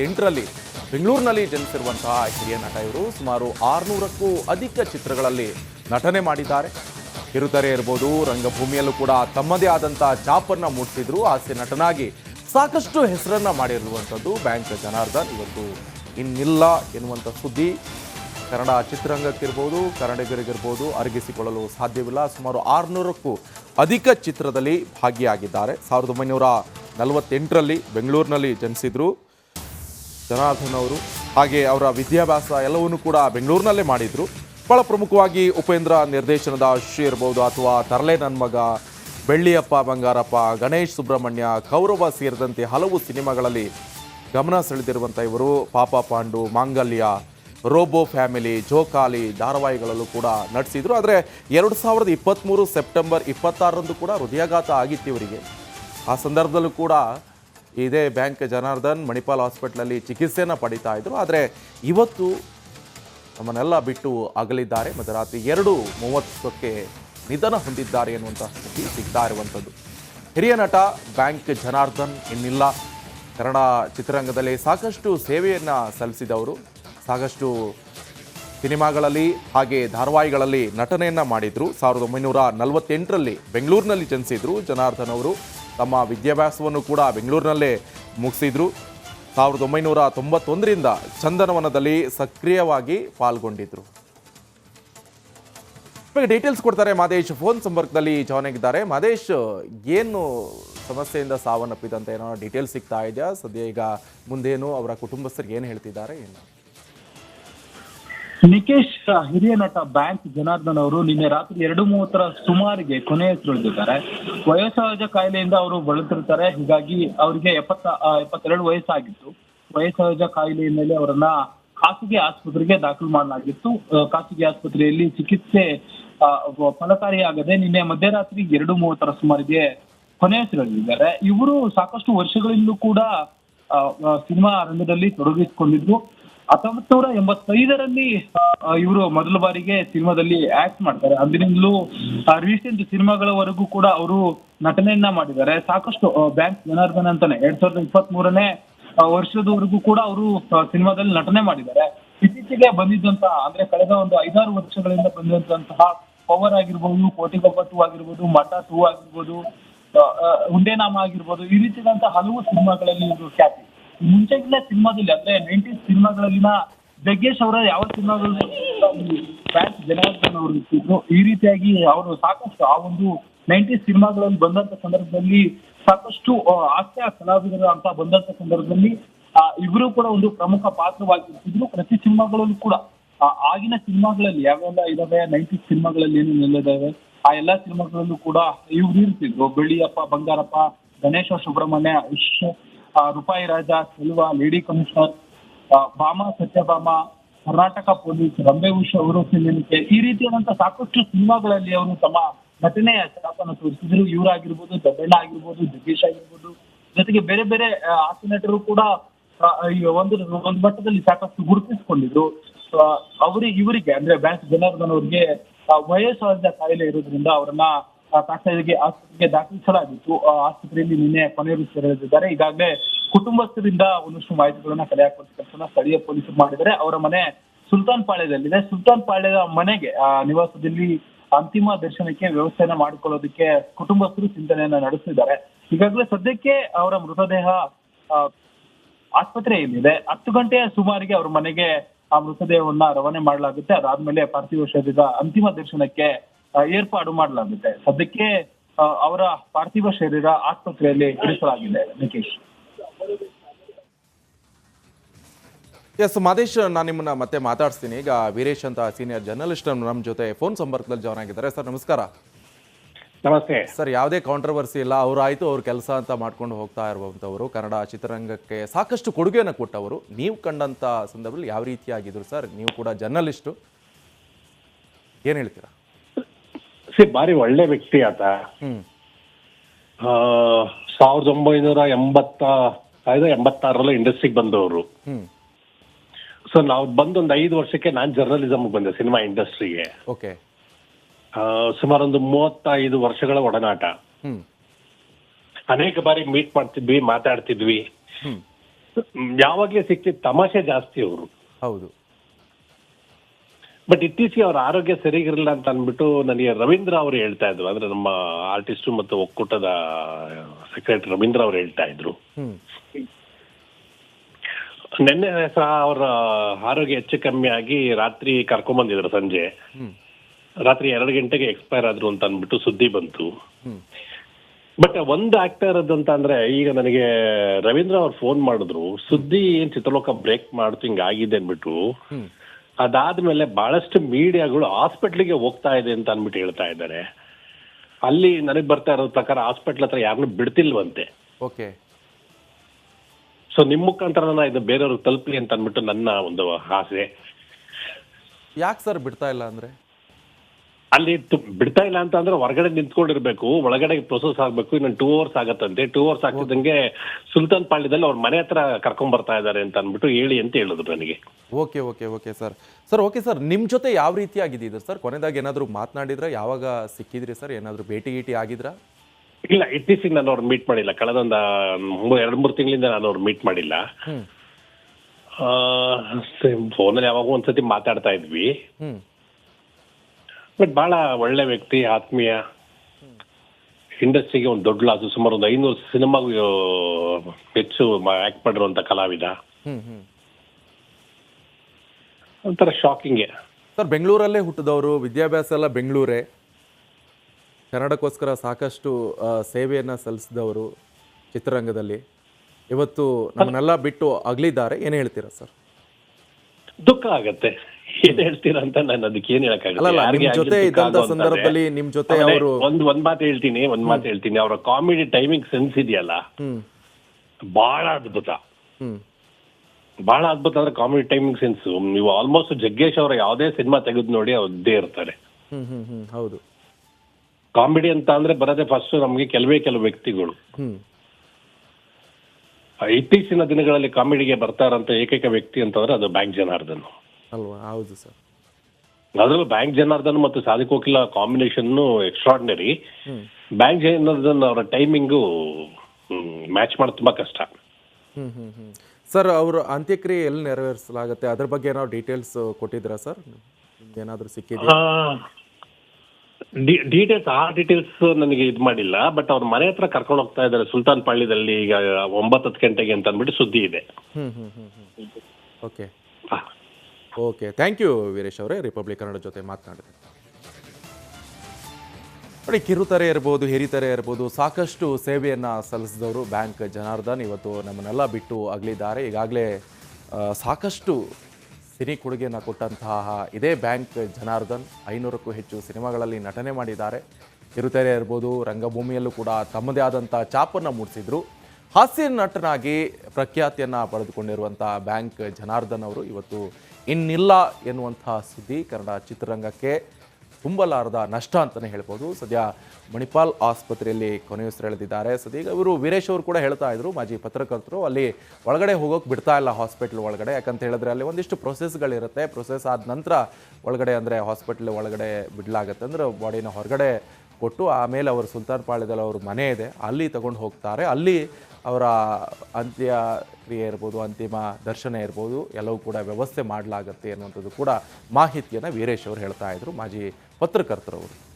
ನಲವತ್ತೆಂಟರಲ್ಲಿ ಬೆಂಗಳೂರಿನಲ್ಲಿ ಜನಿಸಿರುವಂತಹ ಹಿರಿಯ ನಟ ಇವರು ಸುಮಾರು ಆರುನೂರಕ್ಕೂ ಅಧಿಕ ಚಿತ್ರಗಳಲ್ಲಿ ನಟನೆ ಮಾಡಿದ್ದಾರೆ. ಕಿರುತೆರೆ ಇರ್ಬೋದು, ರಂಗಭೂಮಿಯಲ್ಲೂ ಕೂಡ ತಮ್ಮದೇ ಆದಂಥ ಚಾಪನ್ನ ಮೂಡಿಸಿದ್ರು. ಹಾಸ್ಯ ನಟನಾಗಿ ಸಾಕಷ್ಟು ಹೆಸರನ್ನ ಮಾಡಿರುವಂಥದ್ದು ಬ್ಯಾಂಕ್ ಜನಾರ್ದನ್. ಇವತ್ತು ಇನ್ನಿಲ್ಲ ಎನ್ನುವಂಥ ಸುದ್ದಿ. ಕನ್ನಡ ಚಿತ್ರರಂಗಕ್ಕಿರ್ಬೋದು, ಕನ್ನಡಿಗರಿಗಿರ್ಬೋದು ಅರಗಿಸಿಕೊಳ್ಳಲು ಸಾಧ್ಯವಿಲ್ಲ. ಸುಮಾರು ಆರುನೂರಕ್ಕೂ ಅಧಿಕ ಚಿತ್ರದಲ್ಲಿ ಭಾಗಿಯಾಗಿದ್ದಾರೆ. ಸಾವಿರದ ಒಂಬೈನೂರ ನಲವತ್ತೆಂಟರಲ್ಲಿ ಬೆಂಗಳೂರಿನಲ್ಲಿ ಜನಿಸಿದ್ರು. ಜನಾರ್ದನ್ ಅವರು ಹಾಗೆ ಅವರ ವಿದ್ಯಾಭ್ಯಾಸ ಎಲ್ಲವನ್ನೂ ಕೂಡ ಬೆಂಗಳೂರಿನಲ್ಲೇ ಮಾಡಿದ್ರು. ಬಹಳ ಪ್ರಮುಖವಾಗಿ ಉಪೇಂದ್ರ ನಿರ್ದೇಶನದ ಶ್ರೀ ಇರ್ಬೋದು ಅಥವಾ ತರಲೆ ನನ್ನ ಮಗ, ಬೆಳ್ಳಿಯಪ್ಪ, ಬಂಗಾರಪ್ಪ, ಗಣೇಶ್ ಸುಬ್ರಹ್ಮಣ್ಯ ಕೌರವ ಸೇರಿದಂತೆ ಹಲವು ಸಿನಿಮಾಗಳಲ್ಲಿ ಗಮನ ಸೆಳೆದಿರುವಂಥ ಇವರು. ಪಾಪ ಪಾಂಡು, ಮಾಂಗಲ್ಯ, ರೋಬೋ ಫ್ಯಾಮಿಲಿ, ಜೋಕಾಲಿ ಧಾರಾವಾಹಿಗಳಲ್ಲೂ ಕೂಡ ನಟಿಸಿದರು. ಆದರೆ ಎರಡು ಸಾವಿರದ ಇಪ್ಪತ್ತ್ಮೂರು ಸೆಪ್ಟೆಂಬರ್ ಇಪ್ಪತ್ತಾರರಂದು ಕೂಡ ಹೃದಯಾಘಾತ ಆಗಿತ್ತು ಇವರಿಗೆ. ಆ ಸಂದರ್ಭದಲ್ಲೂ ಕೂಡ ಇದೇ ಬ್ಯಾಂಕ್ ಜನಾರ್ದನ್ ಮಣಿಪಾಲ್ ಹಾಸ್ಪಿಟ್ಲಲ್ಲಿ ಚಿಕಿತ್ಸೆಯನ್ನು ಪಡಿತಾ ಇದ್ರು. ಆದರೆ ಇವತ್ತು ನಮ್ಮನ್ನೆಲ್ಲ ಬಿಟ್ಟು ಅಗಲಿದ್ದಾರೆ. ರಾತ್ರಿ ಎರಡು ಮೂವತ್ತಕ್ಕೆ ನಿಧನ ಹೊಂದಿದ್ದಾರೆ ಎನ್ನುವಂಥ ಸ್ಥಿತಿ ಸಿಗ್ತಾ ಇರುವಂಥದ್ದು. ಹಿರಿಯ ನಟ ಬ್ಯಾಂಕ್ ಜನಾರ್ದನ್ ಇನ್ನಿಲ್ಲ. ಕನ್ನಡ ಚಿತ್ರರಂಗದಲ್ಲಿ ಸಾಕಷ್ಟು ಸೇವೆಯನ್ನು ಸಲ್ಲಿಸಿದವರು. ಸಾಕಷ್ಟು ಸಿನಿಮಾಗಳಲ್ಲಿ ಹಾಗೆ ಧಾರಾವಾಹಿಗಳಲ್ಲಿ ನಟನೆಯನ್ನು ಮಾಡಿದರು. ಸಾವಿರದ ಒಂಬೈನೂರ ನಲವತ್ತೆಂಟರಲ್ಲಿ ಬೆಂಗಳೂರಿನಲ್ಲಿ ಜನಿಸಿದರು ಜನಾರ್ದನ್ ಅವರು. ತಮ್ಮ ವಿದ್ಯಾಭ್ಯಾಸವನ್ನು ಕೂಡ ಬೆಂಗಳೂರಿನಲ್ಲೇ ಮುಗಿಸಿದ್ರು. ಸಾವಿರದ ಒಂಬೈನೂರ ತೊಂಬತ್ತೊಂದರಿಂದ ಚಂದನವನದಲ್ಲಿ ಸಕ್ರಿಯವಾಗಿ ಪಾಲ್ಗೊಂಡಿದ್ರು. ಡೀಟೇಲ್ಸ್ ಕೊಡ್ತಾರೆ. ಮಾದೇಶ್ ಫೋನ್ ಸಂಪರ್ಕದಲ್ಲಿ ಜಾಯ್ನ್ ಆಗಿದ್ದಾರೆ ಮಾದೇಶ್, ಏನು ಸಮಸ್ಯೆಯಿಂದ ಸಾವನ್ನಪ್ಪಿದಂತೆ ಏನೋ ಡೀಟೇಲ್ಸ್ ಸಿಗ್ತಾ ಇದೆಯಾ? ಸದ್ಯ ಈಗ ಮುಂದೇನು ಅವರ ಕುಟುಂಬಸ್ಥರಿಗೆ ಏನು ಹೇಳ್ತಿದ್ದಾರೆ? ಏನು? ನಿಕೇಶ್ ಹಿರಿಯ ನಟ ಬ್ಯಾಂಕ್ ಜನಾರ್ದನ್ ಅವರು ನಿನ್ನೆ ರಾತ್ರಿ ಎರಡು ಮೂವತ್ತರ ಸುಮಾರಿಗೆ ಕೊನೆಯುಳಿದಿದ್ದಾರೆ ವಯಸ್ಸಾದ ಕಾಯಿಲೆಯಿಂದ ಅವರು ಬಳಲ್ತಿರ್ತಾರೆ ಹೀಗಾಗಿ ಅವರಿಗೆ ಎಪ್ಪತ್ತ ಎಪ್ಪತ್ತೆರಡು ವಯಸ್ಸಾಗಿತ್ತು. ವಯೋಸಹಜ ಕಾಯಿಲೆ ಹಿನ್ನೆಲೆ ಅವರನ್ನ ಖಾಸಗಿ ಆಸ್ಪತ್ರೆಗೆ ದಾಖಲು ಮಾಡಲಾಗಿತ್ತು. ಖಾಸಗಿ ಆಸ್ಪತ್ರೆಯಲ್ಲಿ ಚಿಕಿತ್ಸೆ ಫಲಕಾರಿಯಾಗದೆ ನಿನ್ನೆ ಮಧ್ಯರಾತ್ರಿ ಎರಡು ಮೂವತ್ತರ ಸುಮಾರಿಗೆ ಕೊನೆಯುಸಿರೆಳೆದಿದ್ದಾರೆ ಇವರು ಸಾಕಷ್ಟು ವರ್ಷಗಳಿಂದಲೂ ಕೂಡ ಸಿನಿಮಾ ರಂಗದಲ್ಲಿ ತೊಡಗಿಸಿಕೊಂಡಿದ್ರು. ಹತ್ತೊಂಬತ್ ನೂರ ಎಂಬತ್ತೈದರಲ್ಲಿ ಇವರು ಮೊದಲ ಬಾರಿಗೆ ಸಿನಿಮಾದಲ್ಲಿ ಆಕ್ಟ್ ಮಾಡ್ತಾರೆ. ಅಂದಿನಿಂದಲೂ ರೀಸೆಂಟ್ ಸಿನಿಮಾಗಳವರೆಗೂ ಕೂಡ ಅವರು ನಟನೆಯನ್ನ ಮಾಡಿದ್ದಾರೆ. ಸಾಕಷ್ಟು ಬ್ಯಾಂಕ್ ಜನಾರ್ದನ್ ಅಂತಾನೆ ಎರಡ್ ಸಾವಿರದ ಇಪ್ಪತ್ತ್ ಮೂರನೇ ವರ್ಷದವರೆಗೂ ಕೂಡ ಅವರು ಸಿನಿಮಾದಲ್ಲಿ ನಟನೆ ಮಾಡಿದ್ದಾರೆ. ಇತ್ತೀಚೆಗೆ ಬಂದಿದ್ದಂತಹ ಅಂದ್ರೆ ಕಳೆದ ಒಂದು ಐದಾರು ವರ್ಷಗಳಿಂದ ಬಂದಿದ್ದಂತಹ ಪವರ್ ಆಗಿರ್ಬೋದು ಕೋಟಿಗೊಬ್ಬ ಟೂ ಆಗಿರ್ಬೋದು, ಮಠ ಟೂ ಆಗಿರ್ಬೋದು ಉಂಡೇನಾಮ ಆಗಿರ್ಬೋದು, ಈ ರೀತಿಯಾದಂತಹ ಹಲವು ಸಿನಿಮಾಗಳಲ್ಲಿ ಇವರು ಖ್ಯಾತಿ. ಮುಂಚೆಗಿನ ಸಿನಿಮಾದಲ್ಲಿ ಅಂದ್ರೆ ನೈಂಟೀಸ್ ಸಿನಿಮಾಗಳಲ್ಲಿನ ಜಗ್ಗೇಶ್ ಅವರ ಯಾವ ಸಿನಿಮಾಗಳು ಫ್ಯಾನ್ಸ್ ಜನಾರ್ದನ್ ಅವರು ಇರ್ತಿದ್ರು ಈ ರೀತಿಯಾಗಿ ಅವರು ಸಾಕಷ್ಟು ಆ ಒಂದು ನೈಂಟೀಸ್ ಸಿನಿಮಾಗಳಲ್ಲಿ ಬಂದಂತ ಸಂದರ್ಭದಲ್ಲಿ ಸಾಕಷ್ಟು ಹಾಸ್ಯ ಕಲಾವಿದರು ಅಂತ ಬಂದಂತ ಸಂದರ್ಭದಲ್ಲಿ ಆ, ಇವರು ಕೂಡ ಒಂದು ಪ್ರಮುಖ ಪಾತ್ರವಾಗಿರ್ತಿದ್ರು ಪ್ರತಿ ಸಿನಿಮಾಗಳಲ್ಲೂ ಕೂಡ. ಆಗಿನ ಸಿನಿಮಾಗಳಲ್ಲಿ ಯಾವೆಲ್ಲ ಇದಾವೆ ನೈಂಟೀಸ್ ಸಿನಿಮಾಗಳಲ್ಲಿ ಏನು ಇದಾವೆ ಆ ಎಲ್ಲಾ ಸಿನಿಮಾಗಳಲ್ಲೂ ಕೂಡ ಇವ್ರು ಇರ್ತಿದ್ರು. ಬೆಳ್ಳಿಯಪ್ಪ ಬಂಗಾರಪ್ಪ ಗಣೇಶ ಸುಬ್ರಹ್ಮಣ್ಯ ರೂಪಾಯಿ Raja, Selva, lady commissioner Bhama Satyabhama, Karnataka police ರಂಬೆ ಉಷ್ ಅವರು ಸಿನಿಮೆ ಈ ರೀತಿಯಾದಂತಹ ಸಾಕಷ್ಟು ಸಿನಿಮಾಗಳಲ್ಲಿ ಅವರು ತಮ್ಮ ನಟನೆಯ ಛಾಪನ್ನು ತೋರಿಸಿದ್ರು. ಇವರಾಗಿರ್ಬೋದು ದೊಡ್ಡಣ್ಣ ಆಗಿರ್ಬೋದು ಜಗ್ಗೇಶ್ ಆಗಿರ್ಬೋದು, ಜೊತೆಗೆ ಬೇರೆ ಬೇರೆ ಆಸ್ತಿ ನಟರು ಕೂಡ ಒಂದು ಒಂದು ಮಟ್ಟದಲ್ಲಿ ಸಾಕಷ್ಟು ಗುರುತಿಸಿಕೊಂಡಿದ್ರು. ಅವರಿಗೆ, ಇವರಿಗೆ, ಅಂದ್ರೆ ಬ್ಯಾಂಕ್ ಜನಾರ್ದನ್ ಅವರಿಗೆ ವಯಸ್ಸಾದ ಕಾಯಿಲೆ ಇರೋದ್ರಿಂದ ಅವರನ್ನ ಖಾಸಗಿ ಆಸ್ಪತ್ರೆಗೆ ದಾಖಲಿಸಲಾಗಿತ್ತು. ಆಸ್ಪತ್ರೆಯಲ್ಲಿ ನಿನ್ನೆ ಕೊನೆಯುಸಿರೆಳೆದಿದ್ದಾರೆ ಈಗಾಗಲೇ ಕುಟುಂಬಸ್ಥರಿಂದ ಒಂದಷ್ಟು ಮಾಹಿತಿಗಳನ್ನ ಕಲೆ ಹಾಕುವಂತ ಕೆಲಸನ ಸ್ಥಳೀಯ ಪೊಲೀಸರು ಮಾಡಿದರೆ ಅವರ ಮನೆ ಸುಲ್ತಾನ್ ಪಾಳ್ಯದಲ್ಲಿದೆ ಸುಲ್ತಾನ್ ಪಾಳ್ಯದ ಮನೆಗೆ ಆ, ನಿವಾಸದಲ್ಲಿ ಅಂತಿಮ ದರ್ಶನಕ್ಕೆ ವ್ಯವಸ್ಥೆಯನ್ನ ಮಾಡಿಕೊಳ್ಳೋದಕ್ಕೆ ಕುಟುಂಬಸ್ಥರು ಚಿಂತನೆಯನ್ನ ನಡೆಸಿದ್ದಾರೆ. ಈಗಾಗಲೇ ಸದ್ಯಕ್ಕೆ ಅವರ ಮೃತದೇಹ ಆಸ್ಪತ್ರೆ ಏನಿದೆ ಹತ್ತು ಗಂಟೆಯ ಸುಮಾರಿಗೆ ಅವರ ಮನೆಗೆ ಆ ಮೃತದೇಹವನ್ನ ರವಾನೆ ಮಾಡಲಾಗುತ್ತೆ. ಅದಾದ್ಮೇಲೆ ಪಾರ್ಥಿವ ಶರೀರದ ಅಂತಿಮ ದರ್ಶನಕ್ಕೆ ಏರ್ಪಾಡು ಮಾಡಲಾಗುತ್ತೆ. ಸದ್ಯಕ್ಕೆ ಅವರ ಪಾರ್ಥಿವ ಶರೀರ ಆಸ್ಪತ್ರೆಯಲ್ಲಿ ಇರಿಸಲಾಗಿದೆ ನಿಕೇಶ್ ಎಸ್ ಮಾದೇಶ್ ನಾನು ನಿಮ್ಮನ್ನ ಮತ್ತೆ ಮಾತಾಡ್ತೀನಿ ಈಗ ವೀರೇಶ್ ಅಂತ ಸೀನಿಯರ್ ಜರ್ನಲಿಸ್ಟ್ ನಮ್ಮ ಜೊತೆ ಫೋನ್ ಸಂಪರ್ಕದಲ್ಲಿ ಜಾಯ್ನ್ ಆಗಿದ್ದಾರೆ. ಸರ್ ನಮಸ್ಕಾರ. ನಮಸ್ತೆ. ಸರ್ ಯಾವುದೇ ಕಾಂಟ್ರವರ್ಸಿ ಇಲ್ಲ. ಅವರಾಯಿತು ಅವ್ರ ಕೆಲಸ ಅಂತ ಮಾಡ್ಕೊಂಡು ಹೋಗ್ತಾ ಇರುವಂಥವರು ಕನ್ನಡ ಚಿತ್ರರಂಗಕ್ಕೆ ಸಾಕಷ್ಟು ಕೊಡುಗೆಯನ್ನು ಕೊಟ್ಟವರು. ನೀವು ಕಂಡಂಥ ಸಂದರ್ಭದಲ್ಲಿ ಯಾವ ರೀತಿಯಾಗಿದ್ರು ಸರ್? ನೀವು ಕೂಡ ಜರ್ನಲಿಸ್ಟು ಏನು ಹೇಳ್ತೀರಾ? ಬಾರಿ ಒಳ್ಳೆ ವ್ಯಕ್ತಿ ಆತ. ಸಾವಿರದ ಒಂಬೈನೂರ ಎಂಬತ್ತ ಐದು ಎಂಬತ್ತಾರರಲ್ಲಿ ಇಂಡಸ್ಟ್ರಿಗೆ ಬಂದವರು. ಸೊ ನಾವು ಬಂದು ಒಂದು ಐದು ವರ್ಷಕ್ಕೆ ನಾನು ಜರ್ನಲಿಸಮ್ ಬಂದೆ ಸಿನಿಮಾ ಇಂಡಸ್ಟ್ರಿಗೆ. ಸುಮಾರು ಒಂದು ಮೂವತ್ತೈದು ವರ್ಷಗಳ ಒಡನಾಟ. ಅನೇಕ ಬಾರಿ ಮೀಟ್ ಮಾಡ್ತಿದ್ವಿ ಮಾತಾಡ್ತಿದ್ವಿ. ಯಾವಾಗಲೂ ಯಾವಾಗ್ಲೇ ಸಿಕ್ತಿದ್ ತಮಾಷೆ ಜಾಸ್ತಿ ಅವರು. ಹೌದು. ಬಟ್ ಇತ್ತೀಚೆಗೆ ಅವ್ರ ಆರೋಗ್ಯ ಸರಿಗಿರಲಿಲ್ಲ ಅಂತ ಅಂದ್ಬಿಟ್ಟು ನನಗೆ ರವೀಂದ್ರ ಅವರು ಹೇಳ್ತಾ ಇದ್ರು. ಅಂದ್ರೆ ನಮ್ಮ ಆರ್ಟಿಸ್ಟ್ ಮತ್ತು ಒಕ್ಕೂಟದ ಸೆಕ್ರೆಟರಿ ರವೀಂದ್ರ ಅವರು ಹೇಳ್ತಾ ಇದ್ರು. ನಿನ್ನೆ ಸಹ ಅವರ ಆರೋಗ್ಯ ಹೆಚ್ಚು ಕಮ್ಮಿ ಆಗಿ ರಾತ್ರಿ ಕರ್ಕೊಂಬಂದಿದ್ರು ಸಂಜೆ. ರಾತ್ರಿ ಎರಡು ಗಂಟೆಗೆ ಎಕ್ಸ್ಪೈರ್ ಆದ್ರು ಅಂತ ಅಂದ್ಬಿಟ್ಟು ಸುದ್ದಿ ಬಂತು. ಬಟ್ ಒಂದು ಆಕ್ಟರ್ ಅಂತ ಅಂದ್ರೆ ಈಗ ನನಗೆ ರವೀಂದ್ರ ಅವ್ರು ಫೋನ್ ಮಾಡಿದ್ರು. ಸುದ್ದಿ ಏನ್ ಚಿತ್ರಲೋಕ ಬ್ರೇಕ್ ಮಾಡ್ತು ಹಿಂಗಾಗಿದೆ ಅಂದ್ಬಿಟ್ಟು. ಅದಾದ್ಮೇಲೆ ಬಹಳಷ್ಟು ಮೀಡಿಯಾಗಳು ಹಾಸ್ಪಿಟ್ಲಿಗೆ ಹೋಗ್ತಾ ಇದೆ ಅಂತ ಅಂದ್ಬಿಟ್ಟು ಹೇಳ್ತಾ ಇದ್ದಾರೆ. ಅಲ್ಲಿ ನನಗೆ ಬರ್ತಾ ಇರೋ ಪ್ರಕಾರ ಹಾಸ್ಪಿಟ್ಲ್ ಹತ್ರ ಯಾರನ್ನೂ ಬಿಡ್ತಿಲ್ವಂತೆ. ಓಕೆ. ಸೊ ನಿಮ್ಮ ಮುಖಾಂತರ ಇದು ಬೇರೆಯವ್ರಿಗೆ ತಲುಪಲಿ ಅಂತ ಅಂದ್ಬಿಟ್ಟು ನನ್ನ ಒಂದು ಆಸೆ. ಯಾಕೆ ಸರ್ ಬಿಡ್ತಾ ಇಲ್ಲ ಅಂದ್ರೆ? ಅಲ್ಲಿ ಬಿಡ್ತಾ ಇಲ್ಲ ಅಂತ ಅಂದ್ರೆ ಹೊರಗಡೆ ನಿಂತ್ಕೊಂಡಿರ್ಬೇಕು ಒಳಗಡೆ ಪ್ರೊಸೆಸ್ ಆಗ್ಬೇಕು ಇನ್ನೊಂದು ಟೂ ಅವರ್ಸ್ ಆಗತ್ತಂತೆ. ಟೂ ಅವರ್ಸ್ ಆಗ್ತಿದ್ದಂಗೆ ಸುಲ್ತಾನ್ ಪಾಳ್ಯದಲ್ಲಿ ಅವ್ರ ಮನೆ ಹತ್ರ ಕರ್ಕೊಂಡ್ ಬರ್ತಾ ಇದ್ದಾರೆ ಅಂತ ಅಂದ್ಬಿಟ್ಟು ಹೇಳಿ ಅಂತ ಹೇಳಿದ್ರು ನನಗೆ. Okay okay okay sir. Sir okay sir ನಿಮ್ಮ ಜೊತೆ ಯಾವ ರೀತಿ ಆಗಿದ್ದು ಸರ್? ಕೊನೆದಾಗ ಏನಾದರೂ ಮಾತನಾಡಿದ್ರೆ? ಯಾವಾಗ ಸಿಕ್ಕಿದ್ರಿ ಸರ್? ಏನಾದರೂ ಭೇಟಿ ಗೀಟಿ ಆಗಿದ್ರಾ? ಇಲ್ಲ ಇತ್ತೀಚೆಗೆ ನಾನು ಅವ್ರು ಮೀಟ್ ಮಾಡಿಲ್ಲ. ಕಳೆದೊಂದು ಎರಡು ಮೂರು ತಿಂಗಳಿಂದ ನಾನು ಅವ್ರು ಮೀಟ್ ಮಾಡಿಲ್ಲ. ಫೋನಲ್ಲಿ ಯಾವಾಗೂ ಒಂದ್ಸತಿ ಮಾತಾಡ್ತಾ ಇದ್ವಿ. ಬಟ್ ಬಹಳ ಒಳ್ಳೆ ವ್ಯಕ್ತಿ ಆತ್ಮೀಯ. ಇಂಡಸ್ಟ್ರಿಗೆ ಒಂದು ದೊಡ್ಡ ಲಾಸು ಸುಮಾರು ಒಂದು ಐನೂರು ಸಿನಿಮಾಗೂ ಹೆಚ್ಚು ಆಕ್ಟ್ ಮಾಡಿರುವಂತ ಕಲಾವಿದ. ಒಂಥರ ಶಾಕಿಂಗ್ ಸರ್ ಬೆಂಗಳೂರಲ್ಲೇ ಹುಟ್ಟಿದವರು ವಿದ್ಯಾಭ್ಯಾಸ ಎಲ್ಲ ಬೆಂಗಳೂರೇ. ಕನ್ನಡಕ್ಕೋಸ್ಕರ ಸಾಕಷ್ಟು ಸೇವೆಯನ್ನ ಸಲ್ಲಿಸಿದವರು ಚಿತ್ರರಂಗದಲ್ಲಿ. ಇವತ್ತು ನಮ್ಮನ್ನೆಲ್ಲ ಬಿಟ್ಟು ಅಗಲಿದ್ದಾರೆ. ಏನು ಹೇಳ್ತೀರಾ ಸರ್? ದುಃಖ ಆಗತ್ತೆ. ಏನ್ ಹೇಳ್ತೀರಾ ಅಂತ ನಾನು ಅದಕ್ಕೆ ಏನ್ ಹೇಳಕ್ಕಾಗಲ್ಲ. ಅಲ್ಲಲ್ಲ, ಜೊತೆ ಇದ್ದಂತ ಸಂದರ್ಭದಲ್ಲಿ ನಿಮ್ ಜೊತೆ ಅವರು ಒಂದ್ ಒಂದ್ ಮಾತು ಹೇಳ್ತೀನಿ ಒಂದ್ ಮಾತು ಹೇಳ್ತೀನಿ. ಅವರ ಕಾಮಿಡಿ ಟೈಮಿಂಗ್ ಸೆನ್ಸ್ ಇದೆಯಲ್ಲ? ಬಹಳ ಅದ್ಭುತ. ಬಹಳ ಅದ್ಭುತ ಅಂದ್ರೆ ಕಾಮಿಡಿ ಟೈಮಿಂಗ್ ಸೆನ್ಸ್ ನೀವು ಆಲ್ಮೋಸ್ಟ್ ಜಗ್ಗೇಶ್ ಅವರ ಯಾವುದೇ ಸಿನಿಮಾ ತೆಗೆದು ನೋಡಿ ಅವ್ರದ್ದೇ ಇರ್ತಾರೆ. ಹೌದು. ಕಾಮಿಡಿ ಅಂತ ಅಂದ್ರೆ ಬರದೆ ಫಸ್ಟ್ ನಮಗೆ ಕೆಲವೇ ಕೆಲವು ವ್ಯಕ್ತಿಗಳು. ಇತ್ತೀಚಿನ ದಿನಗಳಲ್ಲಿ ಕಾಮಿಡಿಗೆ ಬರ್ತಾರಂತ ಇರೋಂಥ ಏಕೈಕ ವ್ಯಕ್ತಿ ಅಂತಂದ್ರೆ ಅದು ಬ್ಯಾಂಕ್ ಜನಾರ್ದನ್. ಅಲ್ವಾ? ಹೌದು ಸರ್. ಅದರಲ್ಲೂ ಬ್ಯಾಂಕ್ ಜನಾರ್ದನ್ ಮತ್ತು ಸಾದಿಕ್ ವಕೀಲ ಕಾಂಬಿನೇಷನ್ ಎಕ್ಸ್ಟ್ರಾರ್ಡಿನರಿ ಬ್ಯಾಂಕ್ ಜನಾರ್ದನ್ ಅವರ ಟೈಮಿಂಗು ಮ್ಯಾಚ್ ಮಾಡೋದು ತುಂಬಾ ಕಷ್ಟ. ಸರ್ ಅವರ ಅಂತ್ಯಕ್ರಿಯೆ ಎಲ್ಲಿ ನೆರವೇರಿಸಲಾಗುತ್ತೆ? ಅದ್ರ ಬಗ್ಗೆ ಏನಾದ್ರು ಡೀಟೇಲ್ಸ್ ಕೊಟ್ಟಿದ್ರಾ ಸರ್? ಏನಾದರೂ ಸಿಕ್ಕಿದ್ರೆ ಡೀಟೇಲ್ಸ್ ಆ ಡೀಟೇಲ್ಸ್ ನನಗೆ ಇದು ಮಾಡಿಲ್ಲ. ಬಟ್ ಅವ್ರ ಮನೆ ಹತ್ರ ಕರ್ಕೊಂಡು ಹೋಗ್ತಾ ಇದ್ದಾರೆ. ಸುಲ್ತಾನ್ ಪಾಳ್ಯದಲ್ಲಿ ಈಗ ಒಂಬತ್ತು ಹತ್ತು ಗಂಟೆಗೆ ಅಂತ ಅಂದ್ಬಿಟ್ಟು ಸುದ್ದಿ ಇದೆ. ಹ್ಮ್ ಹ್ಮ್ ಹ್ಮ್ ಹ್ಮ್. Okay okay thank you Veeresh ಅವರೇ. ರಿಪಬ್ಲಿಕ್ ಕನ್ನಡ ಜೊತೆ ಮಾತನಾಡಿದೆ ನೋಡಿ, ಕಿರುತರೆ ಇರ್ಬೋದು, ಹಿರಿತರೆ ಇರ್ಬೋದು, ಸಾಕಷ್ಟು ಸೇವೆಯನ್ನು ಸಲ್ಲಿಸಿದವರು ಬ್ಯಾಂಕ್ ಜನಾರ್ದನ್. ಇವತ್ತು ನಮ್ಮನ್ನೆಲ್ಲ ಬಿಟ್ಟು ಅಗಲಿದ್ದಾರೆ. ಈಗಾಗಲೇ ಸಾಕಷ್ಟು ಸಿನಿ ಕೊಡುಗೆಯನ್ನು ಕೊಟ್ಟಂತಹ ಇದೇ ಬ್ಯಾಂಕ್ ಜನಾರ್ದನ್. ಐನೂರಕ್ಕೂ ಹೆಚ್ಚು ಸಿನಿಮಾಗಳಲ್ಲಿ ನಟನೆ ಮಾಡಿದ್ದಾರೆ. ಕಿರುತೆರೆ ಇರ್ಬೋದು, ರಂಗಭೂಮಿಯಲ್ಲೂ ಕೂಡ ತಮ್ಮದೇ ಆದಂಥ ಚಾಪನ್ನು ಮೂಡಿಸಿದ್ರು. ಹಾಸ್ಯ ನಟನಾಗಿ ಪ್ರಖ್ಯಾತಿಯನ್ನು ಪಡೆದುಕೊಂಡಿರುವಂಥ ಬ್ಯಾಂಕ್ ಜನಾರ್ದನ್ ಅವರು ಇವತ್ತು ಇನ್ನಿಲ್ಲ ಎನ್ನುವಂತಹ ಸುದ್ದಿ ಕನ್ನಡ ಚಿತ್ರರಂಗಕ್ಕೆ ತುಂಬಲಾರದ ನಷ್ಟ ಅಂತಲೇ ಹೇಳ್ಬೋದು. ಸದ್ಯ ಮಣಿಪಾಲ್ ಆಸ್ಪತ್ರೆಯಲ್ಲಿ ಕೊನೆಯುಸಿರೆಳೆದಿದ್ದಾರೆ. ಸದ್ಯ ಈಗ ಇವರು ವೀರೇಶ್ ಅವರು ಕೂಡ ಹೇಳ್ತಾ ಇದ್ರು, ಮಾಜಿ ಪತ್ರಕರ್ತರು, ಅಲ್ಲಿ ಒಳಗಡೆ ಹೋಗೋಕೆ ಬಿಡ್ತಾ ಇಲ್ಲ ಹಾಸ್ಪಿಟ್ಲ್ ಒಳಗಡೆ. ಯಾಕಂತ ಹೇಳಿದ್ರೆ ಅಲ್ಲಿ ಒಂದಿಷ್ಟು ಪ್ರೊಸೆಸ್ಗಳಿರುತ್ತೆ ಪ್ರೊಸೆಸ್ ಆದ ನಂತರ ಒಳಗಡೆ ಅಂದರೆ ಹಾಸ್ಪಿಟ್ಲ್ ಒಳಗಡೆ ಬಿಡಲಾಗತ್ತೆ. ಅಂದ್ರೆ ಬಾಡಿನ ಹೊರಗಡೆ ಕೊಟ್ಟು ಆಮೇಲೆ ಅವರು ಸುಲ್ತಾನ್ ಪಾಳ್ಯದಲ್ಲಿ ಅವ್ರ ಮನೆ ಇದೆ. ಅಲ್ಲಿ ತಗೊಂಡು ಹೋಗ್ತಾರೆ. ಅಲ್ಲಿ ಅವರ ಅಂತ್ಯಕ್ರಿಯೆ ಇರ್ಬೋದು, ಅಂತಿಮ ದರ್ಶನ ಇರ್ಬೋದು, ಎಲ್ಲವೂ ಕೂಡ ವ್ಯವಸ್ಥೆ ಮಾಡಲಾಗತ್ತೆ ಅನ್ನುವಂಥದ್ದು ಕೂಡ ಮಾಹಿತಿಯನ್ನು ವೀರೇಶ್ ಅವರು ಹೇಳ್ತಾ ಇದ್ರು. ಮಾಜಿ ಪತ್ರಕರ್ತರವರು.